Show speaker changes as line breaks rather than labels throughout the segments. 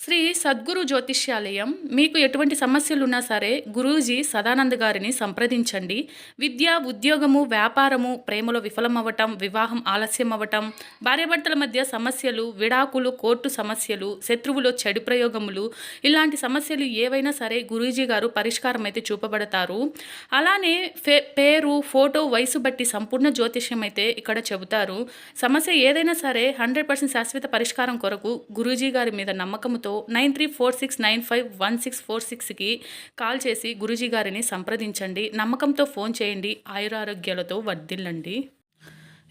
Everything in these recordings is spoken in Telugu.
శ్రీ సద్గురు జ్యోతిష్యాలయం మీకు ఎటువంటి సమస్యలున్నా సరే గురూజీ సదానంద్ గారిని సంప్రదించండి. విద్య ఉద్యోగము వ్యాపారము ప్రేమలో విఫలమవ్వటం వివాహం ఆలస్యం అవ్వటం భార్యాభర్తల మధ్య సమస్యలు విడాకులు కోర్టు సమస్యలు శత్రువులు చెడు ప్రయోగములు ఇలాంటి సమస్యలు ఏవైనా సరే గురూజీ గారు పరిష్కారం అయితే చూపబడతారు. అలానే ఫే పేరు ఫోటో వయసు బట్టి సంపూర్ణ జ్యోతిష్యం అయితే ఇక్కడ చెబుతారు. సమస్య ఏదైనా సరే హండ్రెడ్ పర్సెంట్ శాశ్వత పరిష్కారం కొరకు గురూజీ గారి మీద నమ్మకంతో nine three four six nine five one six four సిక్స్కి కాల్ చేసి గురూజీ గారిని సంప్రదించండి. నమ్మకంతో ఫోన్ చేయండి. ఆయురారోగ్యాలతో వర్ధిల్లండి.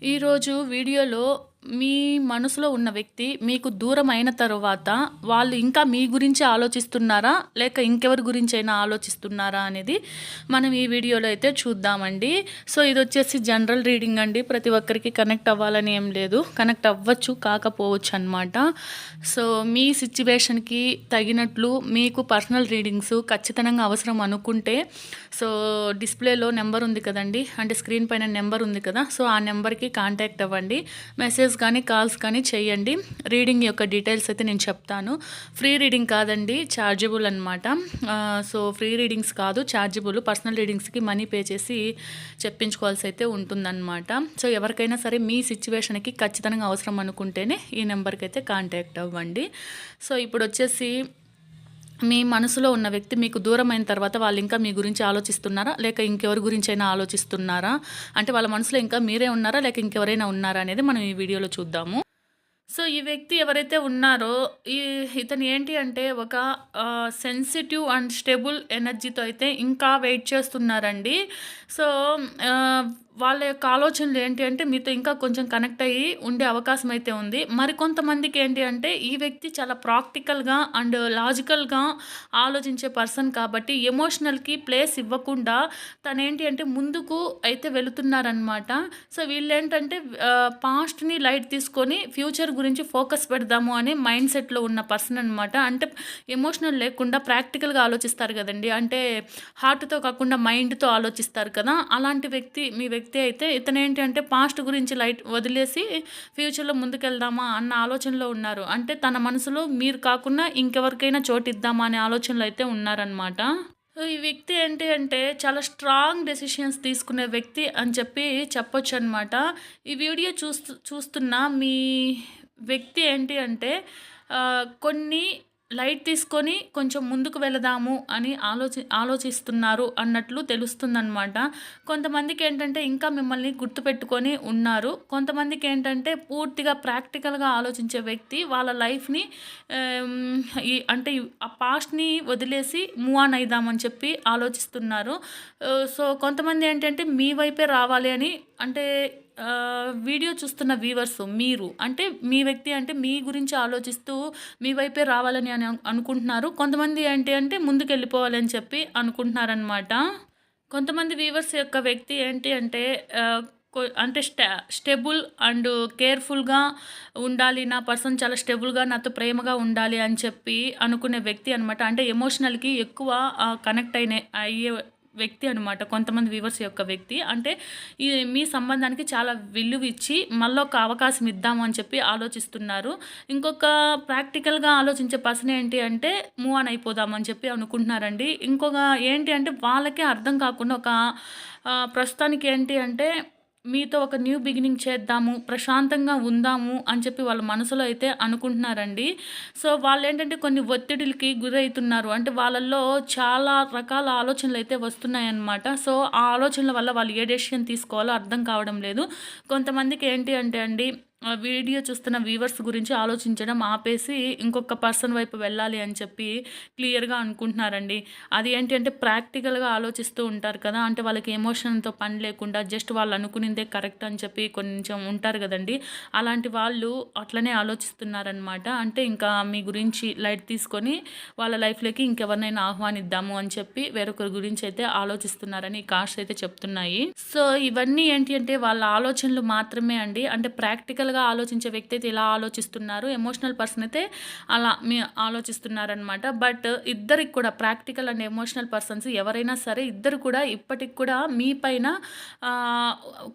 ఈరోజు వీడియోలో మీ మనసులో ఉన్న వ్యక్తి మీకు దూరం అయిన తర్వాత వాళ్ళు ఇంకా మీ గురించి ఆలోచిస్తున్నారా? లేక ఇంకెవరి గురించి అయినా ఆలోచిస్తున్నారా అనేది మనం ఈ వీడియోలో అయితే చూద్దామండి. సో ఇది వచ్చేసి జనరల్ రీడింగ్ అండి. ప్రతి ఒక్కరికి కనెక్ట్ అవ్వాలని ఏం లేదు. కనెక్ట్ అవ్వచ్చు కాకపోవచ్చు అనమాట సో మీ సిచ్యువేషన్కి తగినట్లు మీకు పర్సనల్ రీడింగ్స్ ఖచ్చితంగా అవసరం అనుకుంటే సో డిస్ప్లేలో నెంబర్ ఉంది కదండి. అంటే స్క్రీన్ పైన నెంబర్ ఉంది కదా సో ఆ నెంబర్కి కాంటాక్ట్ అవ్వండి. మెసేజ్ మెసేజెస్ కానీ కాల్స్ కానీ చేయండి. రీడింగ్ యొక్క డీటెయిల్స్ అయితే నేను చెప్తాను. ఫ్రీ రీడింగ్ కాదండి ఛార్జబుల్ అనమాట సో ఫ్రీ రీడింగ్స్ కాదు ఛార్జబుల్ పర్సనల్ రీడింగ్స్కి మనీ పే చేసి చెప్పించుకోవాల్సి అయితే ఉంటుందన్నమాట. సో ఎవరికైనా సరే మీ సిచ్యువేషన్కి ఖచ్చితంగా అవసరం అనుకుంటేనే ఈ నెంబర్కి అయితే కాంటాక్ట్ అవ్వండి. సో ఇప్పుడు వచ్చేసి మీ మనసులో ఉన్న వ్యక్తి మీకు దూరమైన తర్వాత వాళ్ళు ఇంకా మీ గురించి ఆలోచిస్తున్నారా? లేక ఇంకెవరి గురించి అయినా ఆలోచిస్తున్నారా? అంటే వాళ్ళ మనసులో ఇంకా మీరే ఉన్నారా? లేక ఇంకెవరైనా ఉన్నారా అనేది మనం ఈ వీడియోలో చూద్దాము. సో ఈ వ్యక్తి ఎవరైతే ఉన్నారో ఈ ఇతను ఏంటి అంటే ఒక సెన్సిటివ్ అండ్ స్టేబుల్ ఎనర్జీతో అయితే ఇంకా వెయిట్ చేస్తున్నారండి. సో వాళ్ళ యొక్క ఆలోచనలు ఏంటి అంటే మీతో ఇంకా కొంచెం కనెక్ట్ అయ్యి ఉండే అవకాశం అయితే ఉంది. మరికొంతమందికి ఏంటి అంటే ఈ వ్యక్తి చాలా ప్రాక్టికల్గా అండ్ లాజికల్గా ఆలోచించే పర్సన్ కాబట్టి ఎమోషనల్కి ప్లేస్ ఇవ్వకుండా తను ఏంటి అంటే ముందుకు అయితే వెళుతున్నారనమాట సో వీళ్ళు ఏంటంటే పాస్ట్ని లైట్ తీసుకొని ఫ్యూచర్ గురించి ఫోకస్ పెడదాము అని మైండ్ సెట్లో ఉన్న పర్సన్ అనమాట అంటే ఎమోషనల్ లేకుండా ప్రాక్టికల్గా ఆలోచిస్తారు కదండి. అంటే హార్ట్తో కాకుండా మైండ్తో ఆలోచిస్తారు కదా. అలాంటి వ్యక్తి మీ వ్యక్తి అయితే ఇతను ఏంటి అంటే పాస్ట్ గురించి లైట్ వదిలేసి ఫ్యూచర్లో ముందుకెళ్దామా అన్న ఆలోచనలో ఉన్నారు. అంటే తన మనసులో మీరు కాకుండా ఇంకెవరికైనా చోటు ఇద్దామా అనే ఆలోచనలో అయితే ఉన్నారనమాట ఈ వ్యక్తి ఏంటి అంటే చాలా స్ట్రాంగ్ డెసిషన్స్ తీసుకునే వ్యక్తి అని చెప్పి చెప్పొచ్చు అనమాట ఈ వీడియో చూస్తు చూస్తున్న మీ వ్యక్తి ఏంటి అంటే కొన్ని లైట్ తీసుకొని కొంచెం ముందుకు వెళదాము అని ఆలోచి ఆలోచిస్తున్నారు అన్నట్లు తెలుస్తుందనమాట కొంతమందికి ఏంటంటే ఇంకా మిమ్మల్ని గుర్తుపెట్టుకొని ఉన్నారు. కొంతమందికి ఏంటంటే పూర్తిగా ప్రాక్టికల్గా ఆలోచించే వ్యక్తి వాళ్ళ లైఫ్ని ఈ అంటే ఆ పాస్ట్ని వదిలేసి మూవ్ ఆన్ అయిదామని చెప్పి ఆలోచిస్తున్నారు. సో కొంతమంది ఏంటంటే మీ వైపే రావాలి అని అంటే వీడియో చూస్తున్న వ్యూవర్స్ మీరు అంటే మీ వ్యక్తి అంటే మీ గురించి ఆలోచిస్తూ మీ వైపే రావాలని అని అనుకుంటున్నారు. కొంతమంది ఏంటి అంటే ముందుకు వెళ్ళిపోవాలని చెప్పి అనుకుంటున్నారనమాట కొంతమంది వ్యూవర్స్ యొక్క వ్యక్తి ఏంటి అంటే అంటే స్టా స్టెబుల్ అండ్ కేర్ఫుల్గా ఉండాలి. నా పర్సన్ చాలా స్టెబుల్గా నాతో ప్రేమగా ఉండాలి అని చెప్పి అనుకునే వ్యక్తి అనమాట అంటే ఎమోషనల్కి ఎక్కువ కనెక్ట్ అయిన అయ్యే వ్యక్తి అనమాట కొంతమంది వ్యూవర్స్ యొక్క వ్యక్తి. అంటే ఈ మీ సంబంధానికి చాలా విలువ ఇచ్చి మళ్ళీ ఒక అవకాశం ఇద్దాము అని చెప్పి ఆలోచిస్తున్నారు. ఇంకొక ప్రాక్టికల్గా ఆలోచించే పర్సన్ ఏంటి అంటే మూవ్ ఆన్ అయిపోదామని చెప్పి అనుకుంటున్నారండి. ఇంకొక ఏంటి అంటే వాళ్ళకే అర్థం కాకుండా ఒక ప్రస్తుతానికి ఏంటి అంటే మీతో ఒక న్యూ బిగినింగ్ చేద్దాము ప్రశాంతంగా ఉందాము అని చెప్పి వాళ్ళ మనసులో అయితే అనుకుంటున్నారండి. సో వాళ్ళు ఏంటంటే కొన్ని ఒత్తిడిలకి గురవుతున్నారు. అంటే వాళ్ళల్లో చాలా రకాల ఆలోచనలు అయితే వస్తున్నాయన్నమాట. సో ఆ ఆలోచనల వల్ల వాళ్ళు ఏ డెసిషన్ తీసుకోవాలో అర్థం కావడం లేదు. కొంతమందికి ఏంటి అంటే అండి వీడియో చూస్తున్న వ్యూవర్స్ గురించి ఆలోచించడం ఆపేసి ఇంకొక పర్సన్ వైపు వెళ్ళాలి అని చెప్పి క్లియర్‌గా అనుకుంటున్నారండి. అది ఏంటి అంటే ప్రాక్టికల్‌గా ఆలోచిస్తూ ఉంటారు కదా! అంటే వాళ్ళకి ఎమోషన్‌తో పని లేకుండా జస్ట్ వాళ్ళు అనుకునిందే కరెక్ట్ అని చెప్పి కొంచెం ఉంటారు కదండి అలాంటి వాళ్ళు అట్లనే ఆలోచిస్తున్నారనమాట. అంటే ఇంకా మీ గురించి లైట్ తీసుకొని వాళ్ళ లైఫ్‌లోకి ఇంకెవరినైనా ఆహ్వానిద్దాము అని చెప్పి వేరొకరి గురించి అయితే ఆలోచిస్తున్నారని ఈ కార్డ్స్ అయితే చెప్తున్నాయి. సో, ఇవన్నీ ఏంటి అంటే వాళ్ళ ఆలోచనలు మాత్రమే అండి. అంటే ప్రాక్టికల్ ప్రాక్టికల్‌గా ఆలోచించే వ్యక్తి అయితే ఇలా ఆలోచిస్తున్నారు. ఎమోషనల్ పర్సన్ అయితే అలా మీ ఆలోచిస్తున్నారనమాట. బట్ ఇద్దరికి కూడా ప్రాక్టికల్ అండ్ ఎమోషనల్ పర్సన్స్ ఎవరైనా సరే ఇద్దరు కూడా ఇప్పటికి కూడా మీ పైన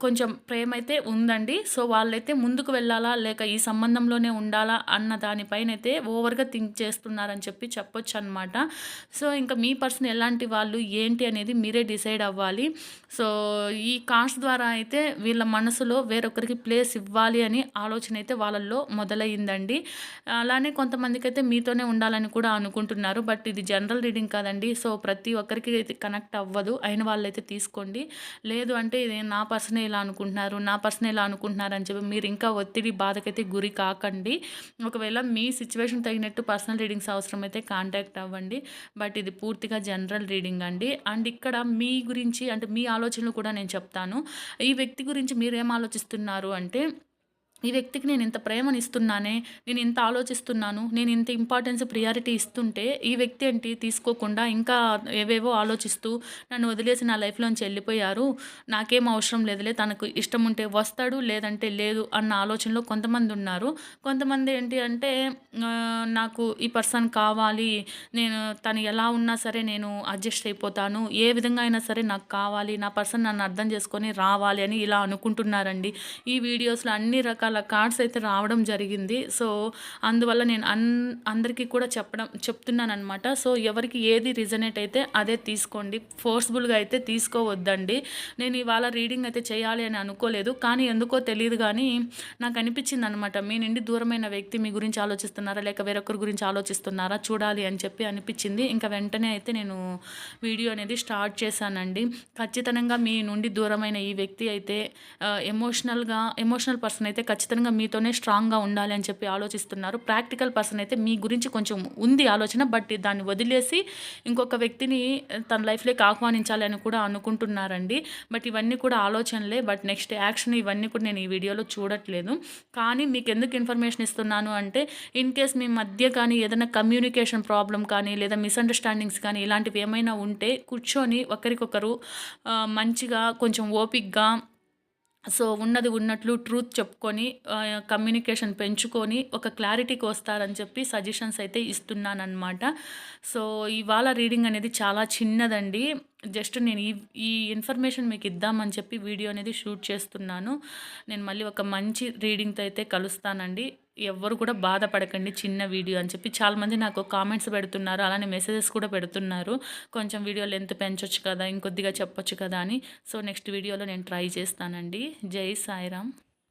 కొంచెం ప్రేమ అయితే ఉందండి. సో, వాళ్ళైతే ముందుకు వెళ్ళాలా? లేక ఈ సంబంధంలోనే ఉండాలా? అన్న దానిపైన అయితే ఓవర్‌గా థింక్ చేస్తున్నారని చెప్పి చెప్పొచ్చు అనమాట సో, ఇంకా మీ పర్సన్ ఎలాంటి వాళ్ళు, ఏంటి అనేది మీరే డిసైడ్ అవ్వాలి. సో, ఈ కార్డ్స్ ద్వారా అయితే వీళ్ళ మనసులో వేరొకరికి ప్లేస్ ఇవ్వాలి అని ఆలోచన అయితే వాళ్ళల్లో మొదలయ్యిందండి. అలానే కొంతమందికైతే మీతోనే ఉండాలని కూడా అనుకుంటున్నారు. బట్ ఇది జనరల్ రీడింగ్ కాదండి. సో, ప్రతి ఒక్కరికి అయితే కనెక్ట్ అవ్వదు. అయిన వాళ్ళైతే తీసుకోండి. లేదు అంటే ఇది నా పర్సనే ఇలా అనుకుంటున్నారు, నా పర్సనే ఇలా అనుకుంటున్నారు అని చెప్పి మీరు ఇంకా ఒత్తిడి, బాధకైతే గురి కాకండి. ఒకవేళ మీ సిచ్యువేషన్ తగినట్టు పర్సనల్ రీడింగ్స్ అవసరమైతే కాంటాక్ట్ అవ్వండి. బట్ ఇది పూర్తిగా జనరల్ రీడింగ్ అండి. అండ్ ఇక్కడ మీ గురించి అంటే మీ ఆలోచనలు కూడా నేను చెప్తాను. ఈ వ్యక్తి గురించి మీరేం ఆలోచిస్తున్నారు అంటే ఈ వ్యక్తికి నేను ఇంత ప్రేమనిస్తున్నానే, నేను ఇంత ఆలోచిస్తున్నాను, నేను ఇంత ఇంపార్టెన్స్, ప్రియారిటీ ఇస్తుంటే ఈ వ్యక్తి ఏంటి తీసుకోకుండా ఇంకా ఏవేవో ఆలోచిస్తూ నన్ను వదిలేసి నా లైఫ్‌లోంచి వెళ్ళిపోయారు. నాకేం అవసరం లేదులే తనకు ఇష్టం ఉంటే వస్తాడు, లేదంటే లేదు అన్న ఆలోచనలో కొంతమంది ఉన్నారు. కొంతమంది ఏంటి అంటే నాకు ఈ పర్సన్ కావాలి. నేను తను ఎలా ఉన్నా సరే నేను అడ్జస్ట్ అయిపోతాను. ఏ విధంగా అయినా సరే నాకు కావాలి. నా పర్సన్ నన్ను అర్థం చేసుకొని రావాలి అని ఇలా అనుకుంటున్నారండి. ఈ వీడియోస్‌లో అన్ని రకాల కార్డ్స్ అయితే రావడం జరిగింది. సో, అందువల్ల నేను అన్ అందరికీ కూడా చెప్పడం చెప్తున్నానమాట సో, ఎవరికి ఏది రిజనేట్ అయితే అదే తీసుకోండి. ఫోర్స్‌బుల్‌గా అయితే తీసుకోవద్దండి. నేను ఇవాళ రీడింగ్ అయితే చేయాలి అని అనుకోలేదు. కానీ ఎందుకో తెలియదు కానీ నాకు అనిపించింది అనమాట మీ నుండి దూరమైన వ్యక్తి మీ గురించి ఆలోచిస్తున్నారా? లేక వేరొకరి గురించి ఆలోచిస్తున్నారా? చూడాలి అని చెప్పి అనిపించింది. ఇంకా వెంటనే అయితే నేను వీడియో అనేది స్టార్ట్ చేశానండి. ఖచ్చితంగా మీ నుండి దూరమైన ఈ వ్యక్తి అయితే ఎమోషనల్‌గా ఎమోషనల్ పర్సన్ అయితే ఖచ్చితంగా మీతోనే స్ట్రాంగ్‌గా ఉండాలి అని చెప్పి ఆలోచిస్తున్నారు. ప్రాక్టికల్ పర్సన్ అయితే మీ గురించి కొంచెం ఉంది ఆలోచన. బట్ దాన్ని వదిలేసి ఇంకొక వ్యక్తిని తన లైఫ్‌లోకి ఆహ్వానించాలి అని కూడా అనుకుంటున్నారండి. బట్ ఇవన్నీ కూడా ఆలోచనలే. బట్ నెక్స్ట్ యాక్షన్ ఇవన్నీ కూడా నేను ఈ వీడియోలో చూడట్లేదు. కానీ మీకు ఎందుకు ఇన్ఫర్మేషన్ ఇస్తున్నాను అంటే ఇన్ కేస్ మీ మధ్య కానీ ఏదైనా కమ్యూనికేషన్ ప్రాబ్లం కానీ లేదా మిస్‌అండర్‌స్టాండింగ్స్ కానీ ఇలాంటివి ఏమైనా ఉంటే కూర్చొని ఒకరికొకరు మంచిగా కొంచెం ఓపిక్గా సో, ఉన్నది ఉన్నట్లు ట్రూత్ చెప్పుకొని కమ్యూనికేషన్ పెంచుకొని ఒక క్లారిటీకి వస్తారని చెప్పి సజెషన్స్ అయితే ఇస్తున్నాననమాట. సో, ఇవాళ రీడింగ్ అనేది చాలా చిన్నదండి. జస్ట్ నేను ఈ ఈ ఇన్ఫర్మేషన్ మీకు ఇద్దామని చెప్పి వీడియో అనేది షూట్ చేస్తున్నాను. నేను మళ్ళీ ఒక మంచి రీడింగ్‌తో అయితే కలుస్తానండి. ఎవ్వరు కూడా బాధపడకండి చిన్న వీడియో అని చెప్పి చాలామంది నాకు కామెంట్స్ పెడుతున్నారు. అలానే మెసేజెస్ కూడా పెడుతున్నారు. కొంచెం వీడియో లెంత్ పెంచొచ్చు కదా! ఇంకొద్దిగా చెప్పొచ్చు కదా! అని. సో, నెక్స్ట్ వీడియోలో నేను ట్రై చేస్తానండి. జై సాయిరామ్.